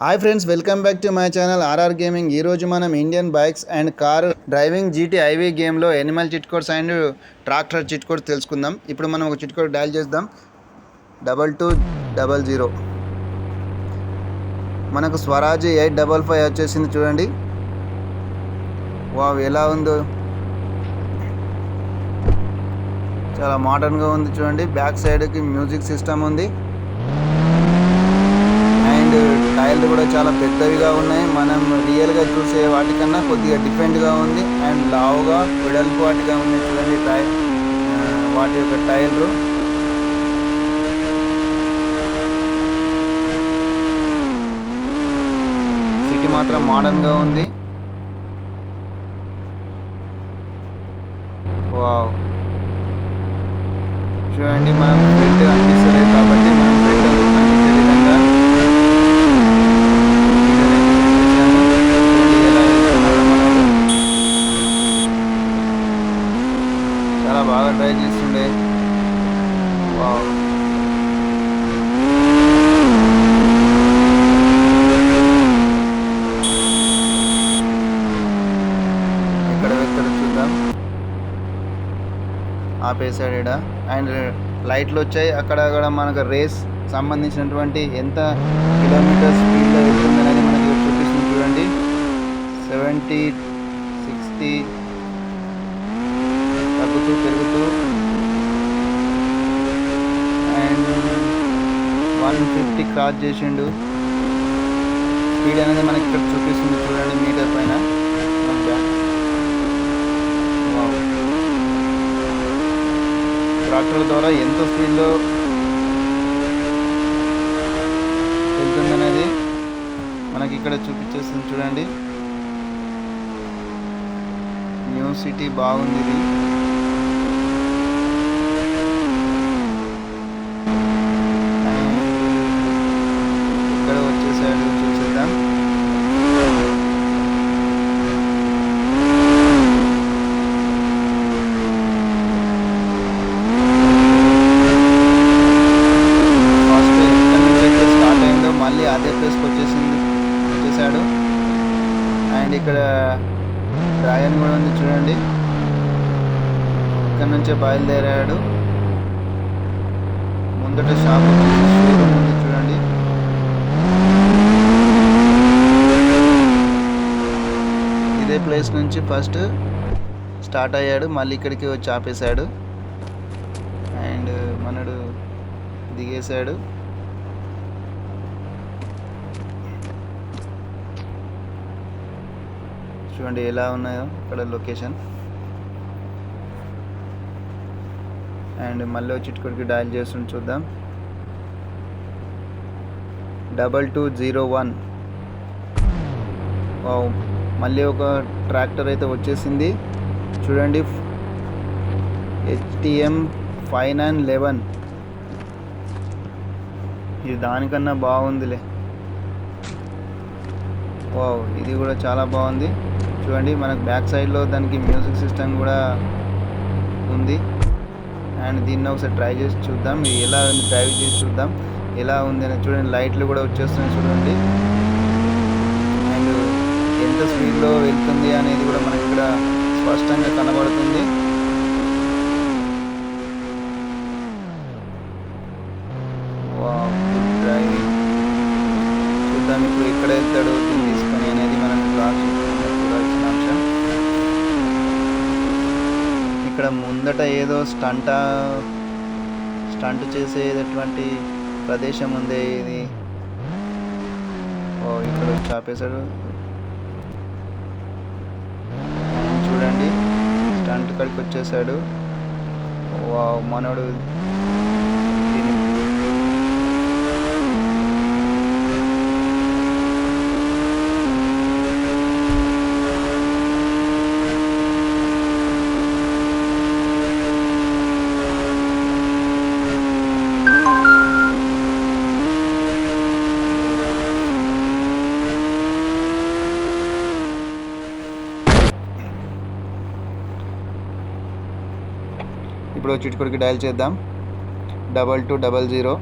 Hi friends welcome back to my channel RR gaming. ఈరోజు మనం Indian bikes and car driving GT IV గేమ్లో animal cheat codes and tractor cheat codes తెలుసుకుందాం. ఇప్పుడు మనం ఒక cheat code dial చేద్దాం. Double two double zero మనకు Swaraj eight double five వచ్చేసింది చూడండి. వావ్ ఎలా ఉందో. చాలా మోడర్న్గా ఉంది చూడండి. బ్యాక్ సైడ్కి మ్యూజిక్ సిస్టమ్ ఉంది. అండ్ టైర్లు కూడా చాలా పెద్దవిగా ఉన్నాయి. మనం రియల్గా చూసే వాటికన్నా కొద్దిగా డిఫరెంట్గా ఉంది. అండ్ లావుగా వెడల్పాటిగా ఉంది చూడండి టైర్. వాటి యొక్క టైర్లు. సిటీ మాత్రం మోడర్న్గా ఉంది. వావ్ చూడండి మనం ఫ్రంట్ అనిపిస్తలేదు కాబట్టి మనం ఫ్రంట్ అనిపించే విధంగా చూడండి ఎలా వెళ్తున్నాడో మనోడు. చాలా బాగా ట్రై చేస్తుండే వావ్ ఎక్కడ వెళ్తాడో చూద్దాం వేశాడు ఈడ అండ్ లైట్లు వచ్చాయి. అక్కడ అక్కడ మనకు రేస్ సంబంధించినటువంటి ఎంత కిలోమీటర్ స్పీడ్లో వెళ్తుంది అనేది మనకి చూపిస్తుంది చూడండి. సెవెంటీ సిక్స్టీ తగ్గుతూ పెరుగుతూ. అండ్ వన్ ఫిఫ్టీ క్రాస్ చేసిండు. స్పీడ్ అనేది మనకి ఇక్కడ చూపిస్తుంది చూడండి మీటర్ పైన. ట్రాక్టర్ ద్వారా ఎంత స్పీడ్లో వెళ్తుందనేది మనకి ఇక్కడ చూపించేస్తుంది చూడండి. న్యూ సిటీ బాగుంది ఇది ఇక్కడ వచ్చేసాడు చూసేద్దాం ఫస్ట్ ఎక్కడి నుంచి అయితే స్టార్ట్ అయిందో మళ్ళీ అదే ప్లేస్కి వచ్చేసింది వచ్చేసాడు అండ్ ఇక్కడ డ్రాగన్ కూడా ఉంది చూడండి. ఇక్కడ నుంచే బయలుదేరాడు. ముందట షాప్ ఉంది చూడండి. ఇదే ప్లేస్ నుంచి ఫస్ట్ స్టార్ట్ అయ్యాడు మళ్ళీ ఇక్కడికి వచ్చి ఆపేశాడు. అండ్ మనడు దిగేశాడు. చూడండి ఎలా ఉన్నాయో ఇక్కడ లొకేషన్. అండ్ మళ్ళీ వచ్చి ఇక్కడికి డయల్ చేస్తుంటే చూద్దాం. Double two zero one. మళ్ళీ ఒక ట్రాక్టర్ అయితే వచ్చేసింది. చూడండి హెచ్టిఎం ఫైవ్ నైన్ లెవెన్. ఇది దానికన్నా బాగుందిలే. వావ్ ఇది కూడా చాలా బాగుంది. చూడండి మనకు బ్యాక్ సైడ్లో దానికి మ్యూజిక్ సిస్టమ్ కూడా ఉంది. అండ్ దీన్ని ఒకసారి ట్రై చేసి చూద్దాం. ఇది ఎలా ఉంది డ్రైవ్ చేసి చూద్దాం. ఎలా ఉంది అని చూడండి. లైట్లు కూడా వచ్చేస్తున్నాయి చూడండి. అండ్ ఎంత స్పీడ్లో వెళ్తుంది అనేది కూడా మనకి ఇక్కడ స్పష్టంగా కనబడుతుంది వావ్ గుడ్ డ్రైవింగ్ చూద్దాం ఇప్పుడు ఎక్కడ వెళ్తాడు దీన్ని తీసుకొని అనేది మనం రాసి చూడాల్సిన అంశం ఇక్కడ ఏదో స్టంట స్టంట్ చేసేటటువంటి ప్రదేశం ఉంది ఇది. ఓ ఇక్కడ వచ్చి చూడండి స్టంట్ కడికి వచ్చేసాడు. వావ్ మనోడు దీన్ని ఇప్పుడు చిట్టుకొడికి డయల్ చేద్దాం. Double two double zero.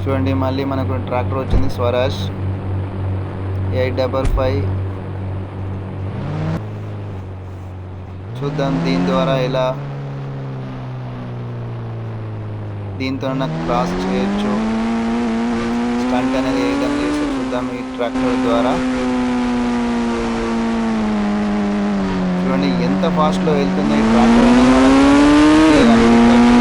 చూడండి మళ్ళీ మనకు ట్రాక్టర్ వచ్చింది స్వరాజ్. Eight double five. చూద్దాం దీని ద్వారా ఎలా దీంతో నాకు క్రాస్ చేయొచ్చు. స్టంట్ అనేది ఏ విధంగా చేస్తే చూద్దాం ఈ ట్రాక్టర్ ద్వారా. చూడండి ఎంత ఫాస్ట్లో వెళ్తుంది ఈ ట్రాక్టర్ అనేది మనకు clear గా అనిపించవచ్చు.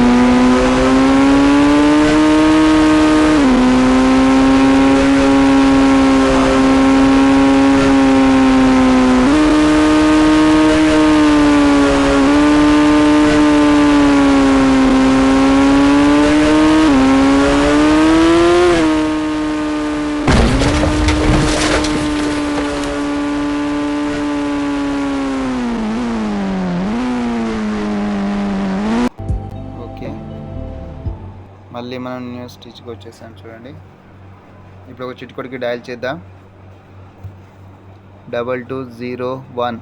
ఓకే మళ్ళీ స్టిచ్కి వచ్చేసాను చూడండి. ఇప్పుడు ఒక చిట్టుకొడికి డయల్ చేద్దాం. Double two zero one.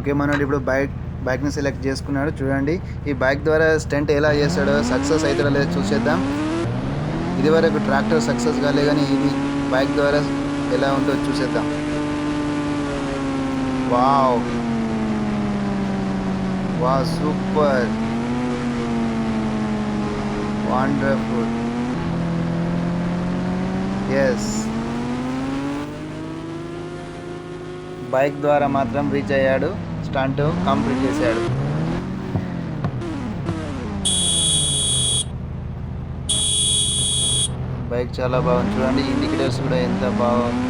Okay మనోడు ఇప్పుడు బైక్ బైక్ని సెలెక్ట్ చేసుకున్నాడు. చూడండి ఈ బైక్ ద్వారా స్టెంట్ ఎలా చేస్తాడో సక్సెస్ అవుతాడో లేదో చూసేద్దాం. ఇదివరకు ట్రాక్టర్ సక్సెస్ కాలే కానీ ఇది బైక్ ద్వారా ఎలా ఉందో చూసేద్దాం. వావ్! వా సూపర్! వండర్ఫుల్! ఎస్ బైక్ ద్వారా మాత్రం రీచ్ అయ్యాడు. స్టంట్ కంప్లీట్ చేశాడు. బైక్ చాలా బాగుంది. చూడండి ఇండికేటర్స్ కూడా ఎంత బాగుంది.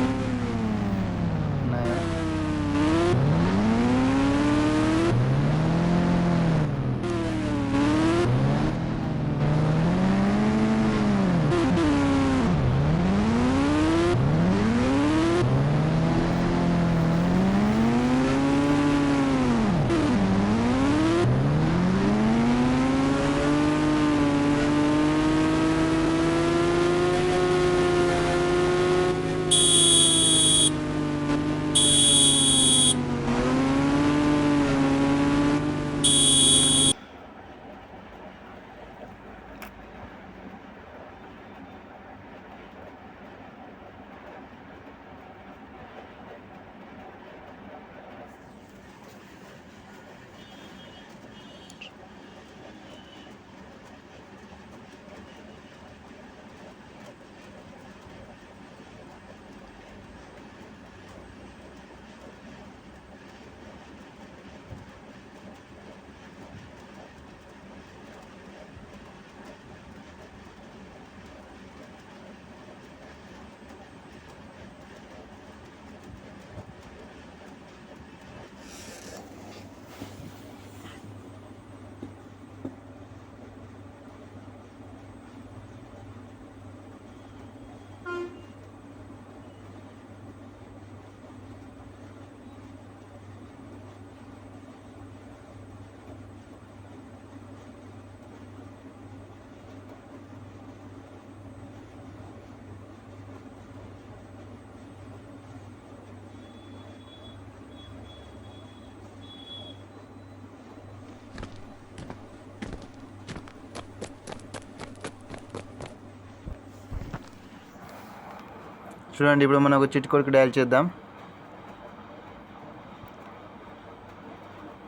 చూడండి ఇప్పుడు మనం ఒక చిట్కోడికి డయల్ చేద్దాం.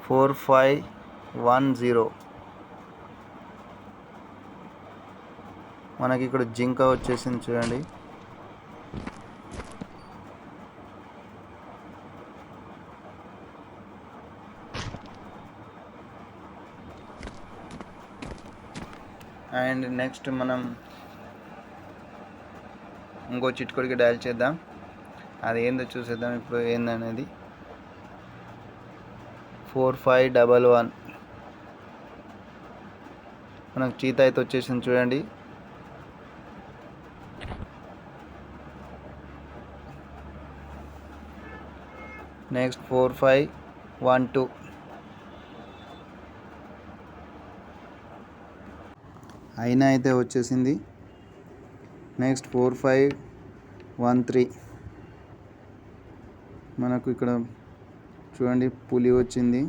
ఫోర్ ఫైవ్ వన్ జీరో మనకి ఇక్కడ జింక వచ్చేసింది చూడండి. అండ్ నెక్స్ట్ మనం ఇంకో చిట్కోడికి డయల్ చేద్దాం. అది ఏందో చూసేద్దాం ఇప్పుడు ఏందనేది. Four five double one. మనకు చీత అయితే వచ్చేసింది చూడండి. Next four five one two. అయినా అయితే వచ్చేసింది. Next four five one three. మనకు ఇక్కడ చూడండి పులి వచ్చింది.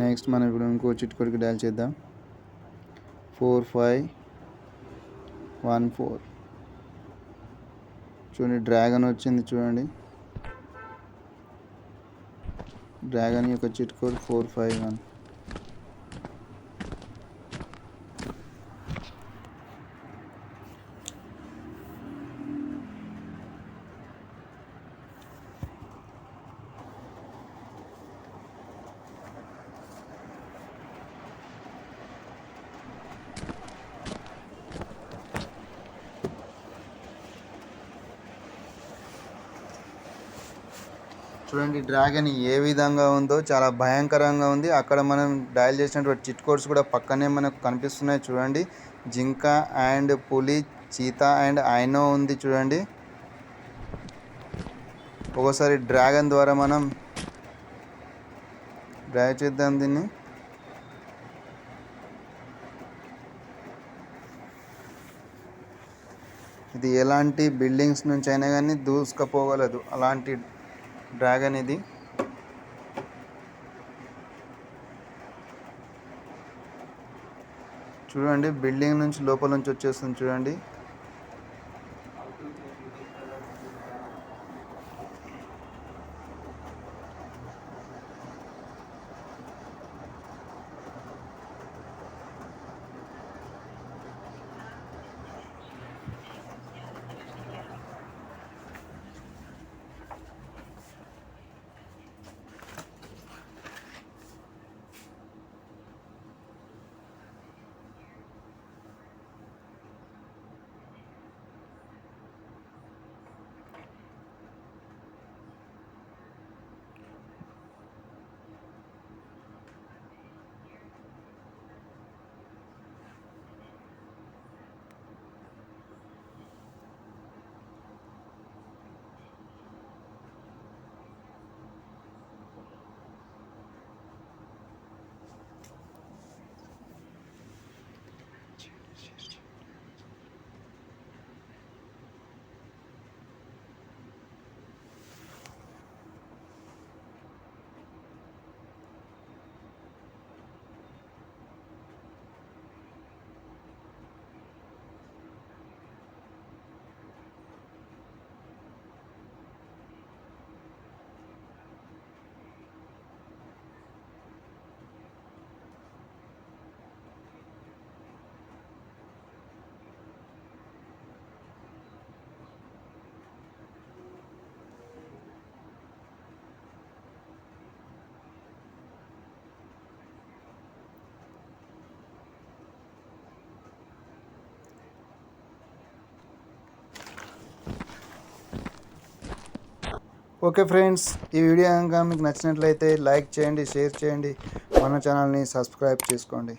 నెక్స్ట్ మనం ఇప్పుడు ఇంకో చిట్కొడికి డయల్ చేద్దాం. Four five one four. చూడండి డ్రాగన్ వచ్చింది చూడండి. డ్రాగన్ యొక్క cheat code four five one. చూడండి డ్రాగన్ ఏ విధంగా ఉందో చాలా భయంకరంగా ఉంది. అక్కడ మనం డయల్ చేసినటువంటి చిట్ కోడ్స్ కూడా పక్కనే మనకు కనిపిస్తున్నాయి చూడండి. జింక అండ్ పులి చీత అండ్ ఐనో ఉంది చూడండి. ఒకసారి డ్రాగన్ ద్వారా మనం డ్రైవ్ చేద్దాం దీన్ని. ఇది ఎలాంటి బిల్డింగ్స్ నుంచి అయినా కానీ దూసుకుపోగలదు. అలాంటి డ్రాగన్ ఇది చూడండి బిల్డింగ్ నుంచి లోపల నుంచి వచ్చేస్తుంది చూడండి. ఓకే ఫ్రెండ్స్ ఈ వీడియో కనుక మీకు నచ్చినట్లయితే లైక్ చేయండి షేర్ చేయండి. మన ఛానల్ని సబ్స్క్రైబ్ చేసుకోండి.